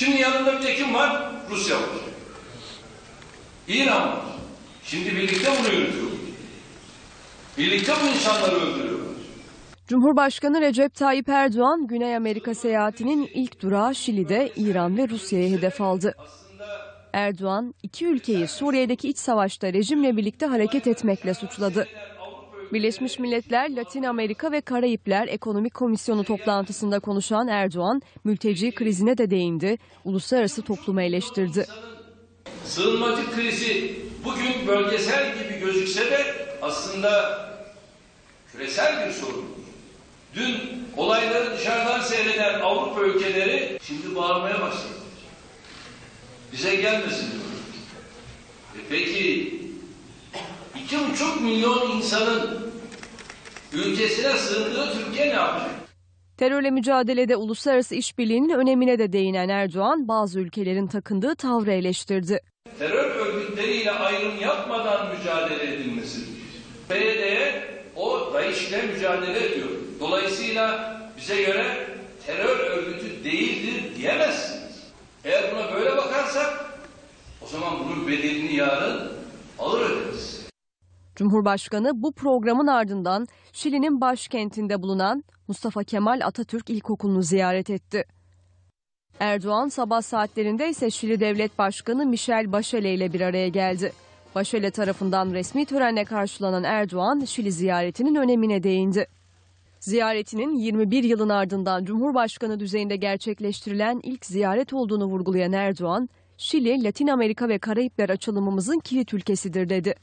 Şimdi yanında bir de kim var? Rusya var. İran var. Şimdi birlikte bunu yürütüyor. Birlikte bu insanları öldürüyorlar. Cumhurbaşkanı Recep Tayyip Erdoğan, Güney Amerika seyahatinin ilk durağı Şili'de İran ve Rusya'ya hedef aldı. Erdoğan, iki ülkeyi Suriye'deki iç savaşta rejimle birlikte hareket etmekle suçladı. Birleşmiş Milletler, Latin Amerika ve Karayipler Ekonomik Komisyonu toplantısında konuşan Erdoğan, mülteci krizine de değindi, uluslararası toplumu eleştirdi. Sığınmacı krizi bugün bölgesel gibi gözükse de aslında küresel bir sorun. Dün olayları dışarıdan seyreden Avrupa ülkeleri şimdi bağırmaya başladı. Bize gelmesin diyor. E peki buçuk milyon insanın ülkesine sığındığı Türkiye ne yapacak? Terörle mücadelede uluslararası işbirliğinin önemine de değinen Erdoğan, bazı ülkelerin takındığı tavrı eleştirdi. terör örgütleriyle ayrım yapmadan mücadele edilmesi. PYD'ye o DAEŞ ile mücadele ediyor. Dolayısıyla bize göre terör örgütü değildir diyemezsiniz. Eğer buna böyle bakarsak o zaman bunun bedelini yarın ağır öderiz. Cumhurbaşkanı bu programın ardından Şili'nin başkentinde bulunan Mustafa Kemal Atatürk İlkokulu'nu ziyaret etti. Erdoğan sabah saatlerinde ise Şili Devlet Başkanı Michel Bachelet ile bir araya geldi. Bachelet tarafından resmi törenle karşılanan Erdoğan, Şili ziyaretinin önemine değindi. Ziyaretinin 21 yılın ardından Cumhurbaşkanı düzeyinde gerçekleştirilen ilk ziyaret olduğunu vurgulayan Erdoğan, Şili, Latin Amerika ve Karayipler açılımımızın kilit ülkesidir dedi.